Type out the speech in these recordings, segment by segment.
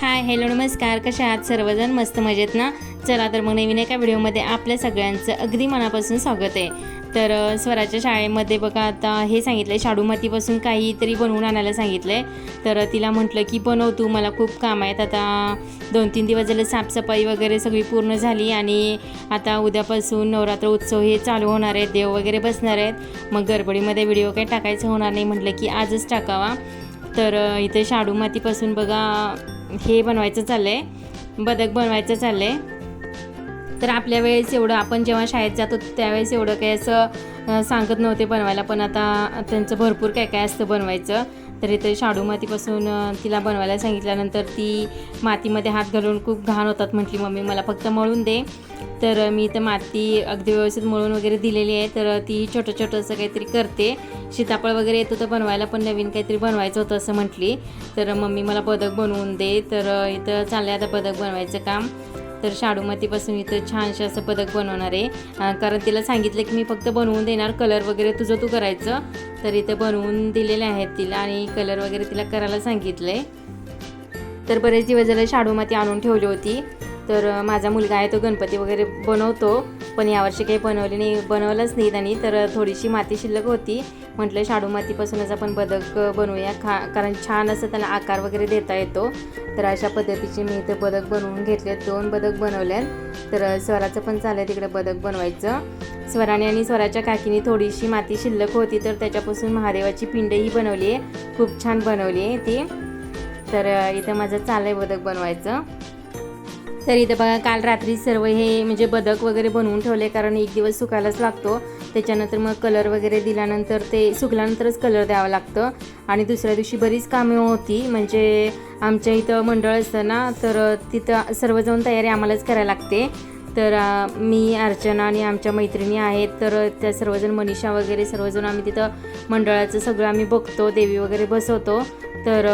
Hi hello नमस्कार. कशा आहात? सर्वजण मस्त मजेत ना? चला तर मग नवीन एका व्हिडिओमध्ये आपल्या सगळ्यांचं अगदी मनापासून स्वागत आहे. तर स्वराच्या शाळेमध्ये बघा आता हे सांगितलं आहे शाडू मातीपासून काहीतरी बनवून आणायला सांगितलं आहे तर तिला म्हटलं की बनव तू मला खूप काम आहेत. आता दोन तीन दिवस झाले साफसफाई वगैरे सगळी पूर्ण झाली आणि आता उद्यापासून नवरात्र उत्सव हे चालू होणार आहेत. देव वगैरे बसणार आहेत. मग गडबडीमध्ये व्हिडिओ काही टाकायचं होणार नाही. म्हटलं की आजच टाकावा. तर इथे शाडू मातीपासून बघा हे बनवायचं चाललं आहे बदक बनवायचं चाललं आहे तर आपल्या वेळेस एवढं आपण जेव्हा शाळेत जातो त्यावेळेस एवढं काही असं सांगत नव्हते बनवायला पण आता त्यांचं भरपूर काय काय असतं बनवायचं. तर इथे शाडू मातीपासून तिला बनवायला सांगितल्यानंतर ती मातीमध्ये हात घालून खूप घाण होतात म्हटली मम्मी मला फक्त मळून दे. तर मी इथं माती अगदी व्यवस्थित मळून वगैरे दिलेली आहे. तर ती छोटं छोटं असं काहीतरी करते. सीताफळ वगैरे येत होतं बनवायला पण नवीन काहीतरी बनवायचं होतं असं म्हटली. तर मम्मी मला बदक बनवून दे. तर इथं चाललं आहे आता बदक बनवायचं काम. तर शाडूमातीपासून इथं छानशं असं पदक बनवणार आहे. कारण तिला सांगितलं की मी फक्त बनवून देणार कलर वगैरे तुझं तू करायचं. तर इथं बनवून दिलेले आहेत तिला आणि कलर वगैरे तिला करायला सांगितलं आहे तर बरेच दिवस झाले शाडूमाती आणून ठेवली होती. तर माझा मुलगा आहे तो गणपती वगैरे बनवतो. पण यावर्षी काही बनवली नाही बनवलंच नाही त्यांनी. तर थोडीशी माती शिल्लक होती. म्हटलं शाडू मातीपासूनच आपण बदक बनवूया. खा कारण छान असं त्याला आकार वगैरे देता येतो. तर अशा पद्धतीचे मी इथे बदक बनवून घेतले दोन बदक बनवले. तर स्वराचं पण चाललं तिकडे बदक बनवायचं. स्वराने आणि स्वराच्या काकीने थोडीशी माती शिल्लक होती तर त्याच्यापासून महादेवाची पिंडही बनवली. आहे खूप छान बनवली आहे ती. तर इथं माझं चाललं आहे बदक बनवायचं. तर इथं बघा काल रात्री सर्व हे म्हणजे बदक वगैरे बनवून ठेवले कारण एक दिवस सुकायलाच लागतो. त्याच्यानंतर मग कलर वगैरे दिल्यानंतर ते सुकल्यानंतरच कलर द्यावं लागतं. आणि दुसऱ्या दिवशी बरीच कामे होती. म्हणजे आमच्या इथं मंडळ असतं ना तर तिथं सर्वजण तयारी आम्हालाच करायला लागते. तर मी अर्चना आणि आमच्या मैत्रिणी आहेत. तर त्या सर्वजण मनीषा वगैरे सर्वजण आम्ही तिथं मंडळाचं सगळं आम्ही बघतो देवी वगैरे बसवतो. तर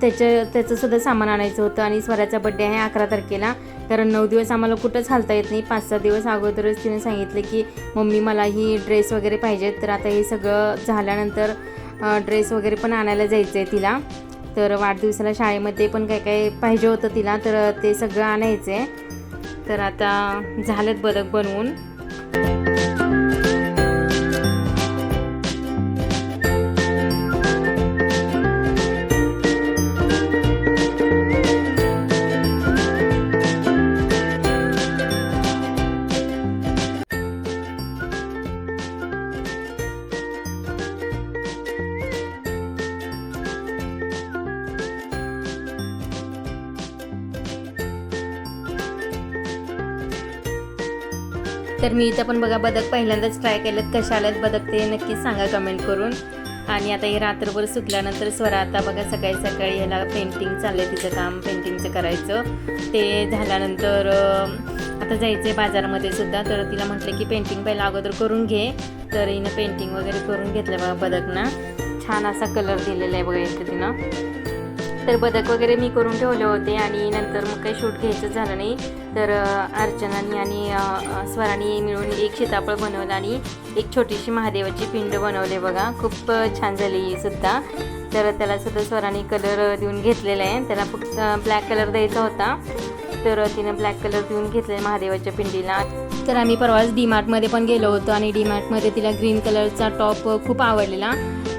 त्याच्या त्याचं सामान आणायचं होतं आणि स्वराचा बड्डे आहे अकरा तारखेला. कारण नऊ दिवस आम्हाला कुठंच हालता येत नाही. पाच सहा दिवस अगोदरच तिने सांगितलं की मम्मी मला ही ड्रेस वगैरे पाहिजेत. तर आता हे सगळं झाल्यानंतर ड्रेस वगैरे पण आणायला जायचं आहे तिला. तर वाढदिवसाला शाळेमध्ये पण काय काय पाहिजे होतं तिला तर ते सगळं आणायचं आहे तर आता झालं बदक बनवून. तर मी इथं पण बघा बदक पहिल्यांदाच ट्राय केलेत. कशा आल्यात बदक ते नक्कीच सांगा कमेंट करून. आणि आता हे रात्रभर सुटल्यानंतर स्वरा आता बघा सकाळी सकाळी ह्याला पेंटिंग चाललंय तिचं काम पेंटिंगचं करायचं. ते झाल्यानंतर आता जायचं आहे बाजारामध्ये सुद्धा. तर तिला म्हटलं की पेंटिंग पहिला अगोदर करून घे. तर हिनं पेंटिंग वगैरे करून घेतलं बघा बदकना. छान असा कलर दिलेला आहे बघा इथं तिनं. तर बदक वगैरे मी करून ठेवले होते आणि नंतर मग काही शूट घ्यायचं झालं नाही. तर अर्चनानी आणि स्वरानी मिळून एक सीताफळ बनवलं आणि एक छोटीशी महादेवाची पिंड बनवले बघा. खूप छान झाली ही सुद्धा. तर त्याला सुद्धा स्वराने कलर देऊन घेतलेला आहे. त्याला फक्त ब्लॅक कलर द्यायचा होता. तर तिनं ब्लॅक कलर देऊन घेतले महादेवाच्या पिंडीला. तर आम्ही परवाच डीमार्टमध्ये पण गेलो होतो आणि डीमार्टमध्ये तिला ग्रीन कलरचा टॉप खूप आवडलेला.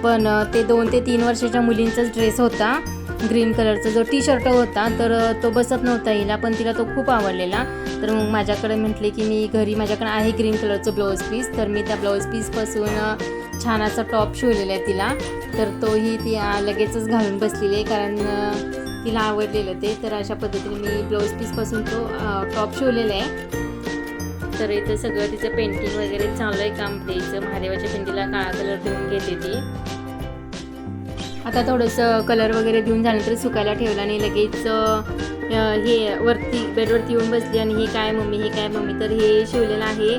पण ते दोन ते तीन वर्षाच्या मुलींचाच ड्रेस होता. ग्रीन कलरचा जो टी शर्ट होता तर तो बसत नव्हता हिला पण तिला तो खूप आवडलेला. तर मग माझ्याकडे म्हटले की मी घरी माझ्याकडे आहे ग्रीन कलरचं ब्लाऊज पीस. तर मी त्या ब्लाऊज पीसपासून छान असा टॉप शिवलेला आहे तिला. तर तोही ती लगेचच घालून बसलेली आहे कारण तिला आवडलेलं ते. तर अशा पद्धतीने मी ब्लाऊज पीसपासून तो टॉप शिवलेला आहे. तर इथं सगळं तिचं पेंटिंग वगैरे चांगलं आहे काम द्यायचं. महादेवाच्या पेंटिंगला काळा कलर देऊन घेते ती. आता थोडंसं कलर वगैरे देऊन झाल्यानंतर सुकायला ठेवलं आणि लगेच हे वरती बेडवरती येऊन बसली आणि हे काय मम्मी हे काय मम्मी? तर हे शिवलेलं आहे.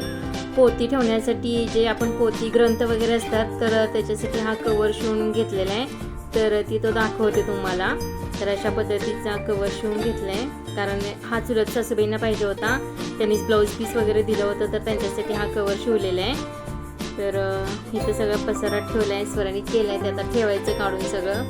पोती ठेवण्यासाठी जे आपण पोती ग्रंथ वगैरे असतात तर त्याच्यासाठी हा कवर शिवून घेतलेला आहे. तर ती तो दाखवते तुम्हाला. तर अशा पद्धतीचा कवर शिवून घेतला आहे. कारण हा चुलत सासूबाईंना पाहिजे होता. त्यांनीच ब्लाऊज पीस वगैरे दिलं होतं तर त्यांच्यासाठी हा कवर शिवलेला आहे. तर इथं सगळं पसारा ठेवलाय आहे स्वराने केलं आहे ते आता ठेवायचं काढून सगळं.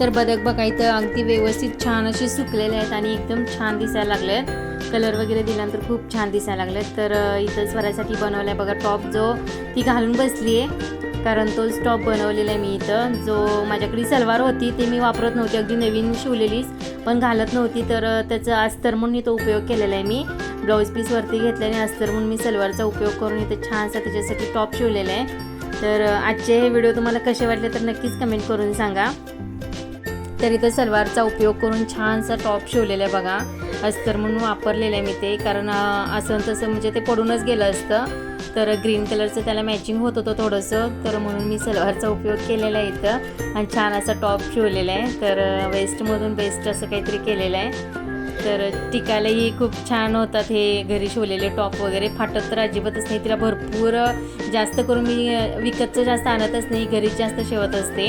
तर बदक बघा इथं अगदी व्यवस्थित छान असे सुकलेले आहेत आणि एकदम छान दिसायला लागले आहेत कलर वगैरे दिल्यानंतर खूप छान दिसायला लागले आहेत तर इथं स्वरासाठी बनवला आहे बघा टॉप जो ती घालून बसली आहे कारण तोच टॉप बनवलेला आहे मी इथं. जो माझ्याकडे सलवार होती ती मी वापरत नव्हती. अगदी नवीन शिवलेलीच पण घालत नव्हती. तर त्याचा अस्तर म्हणून मी तो उपयोग केलेला आहे मी. ब्लाऊज पीसवरती घेतल्याने अस्तर म्हणून मी सलवारचा उपयोग करून इथं छानसा त्याच्यासाठी टॉप शिवलेला आहे. तर आजचे हे व्हिडिओ तुम्हाला कसे वाटले तर नक्कीच कमेंट करून सांगा. तर इथं सलवारचा उपयोग करून छानसा टॉप शिवलेला आहे बघा अस्तर म्हणून वापरलेलं आहे मी ते. कारण असं तसं म्हणजे ते पडूनच गेलं असतं. तर ग्रीन कलरचं त्याला मॅचिंग होत होतं थोडंसं. तर म्हणून मी सलवारचा उपयोग केलेला आहे इथं. आणि छान असा टॉप शिवलेला आहे. तर वेस्टमधून बेस्ट असं काहीतरी केलेलं आहे. तर टिकायलाही खूप छान होतात हे घरी शिवलेले टॉप वगैरे. फाटत तर अजिबातच नाही. तिला भरपूर जास्त करून मी विकतचं जास्त आणतच नाही. घरीच जास्त शिवत असते.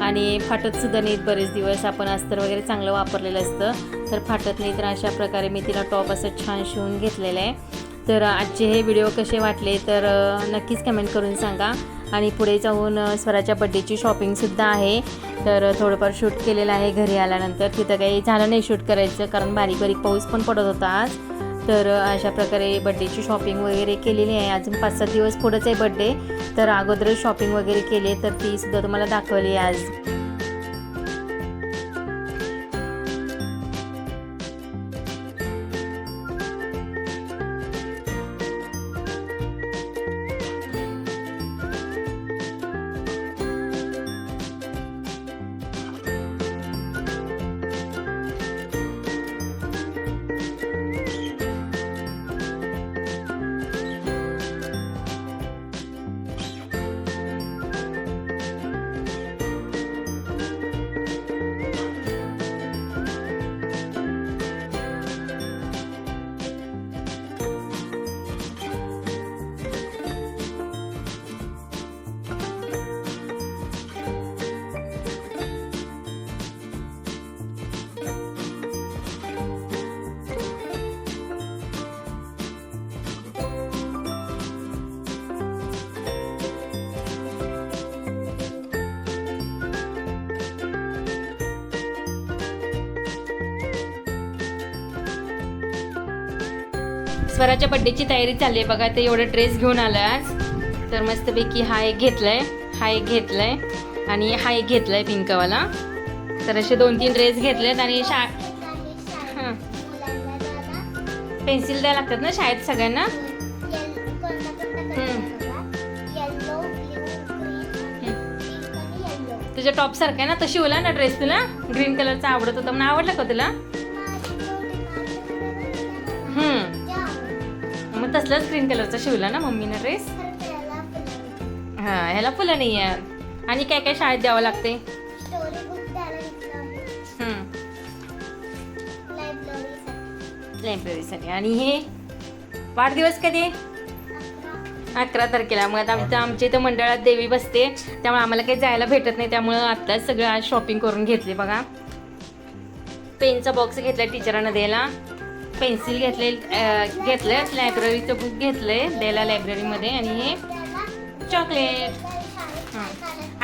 आणि फाटत सुद्धा नाहीत बरेच दिवस. आपण अस्तर वगैरे चांगलं वापरलेलं असतं. तर फाटत नाही तर अशा प्रकारे मी तिला टॉप असं छान शिवून घेतलेलं आहे. तर आजचे हे व्हिडिओ कसे वाटले तर नक्कीच कमेंट करून सांगा. आणि पुढे जाऊन स्वराच्या बड्डेची शॉपिंगसुद्धा आहे. तर थोडंफार शूट केलेलं आहे घरी आल्यानंतर. तिथं काही झालं नाही शूट करायचं कारण बारीक बारीक पाऊस पण पडत होता आज. तर अशा प्रकारे बड्डेची शॉपिंग वगैरे केलेली आहे. अजून पाच सात दिवस पुढंच आहे बड्डे तर अगोदरच शॉपिंग वगैरे केली तर ती सुद्धा तुम्हाला दाखवली आहे आज. स्वराच्या बड्डेची तयारी चालली आहे. बघा ते एवढं ड्रेस घेऊन आलं आज. तर मस्तपैकी हा एक घेतलाय. हा एक घेतलाय. आणि हा एक घेतलाय पिंकवाला. तर असे दोन तीन ड्रेस घेतलेत आणि शा हां. पेन्सिल द्यायला लागतात ना शाळेत सगळ्यांना? तुझ्या टॉप सारखा आहे ना? तशी शिवला ना ड्रेस तुला? ग्रीन कलरचा आवडत होता म्हणून आवडला का तुला? मग तसलाच ग्रीन कलरचा शिवला ना मम्मीने ड्रेस हा ह्याला फुलं नाही आहे आणि काय काय शाळेत द्यावं लागते? लायब्ररीसाठी आणि हे? वाढदिवस कधी अकरा तारखेला. मग आता आमच्या आमच्या इथं मंडळात देवी बसते. त्यामुळे आम्हाला काही जायला भेटत नाही. त्यामुळं आत्ताच सगळं आज शॉपिंग करून घेतले बघा. पेनचा बॉक्स घेतला टीचरांना द्यायला. पेन्सिल घेतले घेतलं आहे लायब्ररीचं बुक घेतलंय द्यायला लायब्ररीमध्ये आणि हे चॉकलेट हां.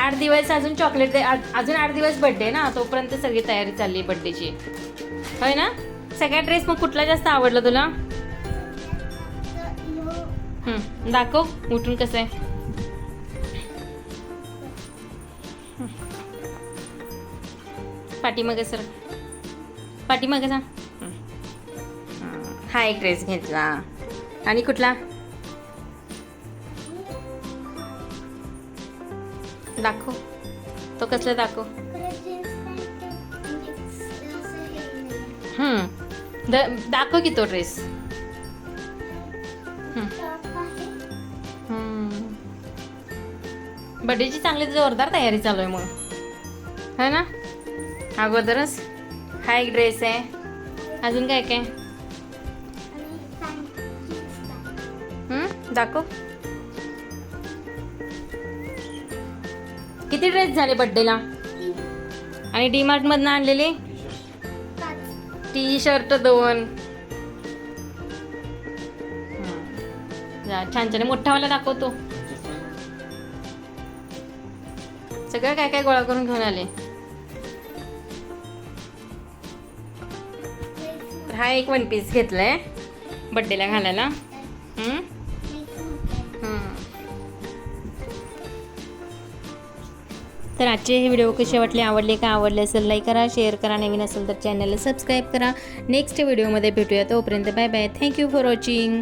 आठ दिवस अजून चॉकलेट अजून आठ दिवस बड्डे ना तोपर्यंत सगळी तयारी चालली आहे बड्डेची होय ना? सगळ्या ड्रेस मग कुठला जास्त आवडला तुला? दाखव उठून कसं आहे. पाठीमागे सर. पाठीमागे सांग हा एक ड्रेस घेतला. आणि कुठला? दाखव. तो कसला दाखव? द- दाखव की तो ड्रेस. बड्डेची चांगली जोरदार तयारी चालू आहे मग. है ना? अगोदरच हा एक ड्रेस आहे. अजून काय काय? दाखव. किती ड्रेस झाले बड्डेला आणि डीमार्ट मधन आणलेले? टी शर्ट दोन छान छान. मोठावाला दाखवतो सगळं काय काय गोळा करून घेऊन आले? हा एक वन पीस घेतलाय. बड्डेला घालायला. तर आजचे हे व्हिडिओ कसे वाटले आवडले का आवडले असेल लाईक करा शेअर करा नवीन असेल तर चॅनलला सबस्क्राईब करा. नेक्स्ट व्हिडिओमध्ये भेटूया. तोपर्यंत bye bye thank you for watching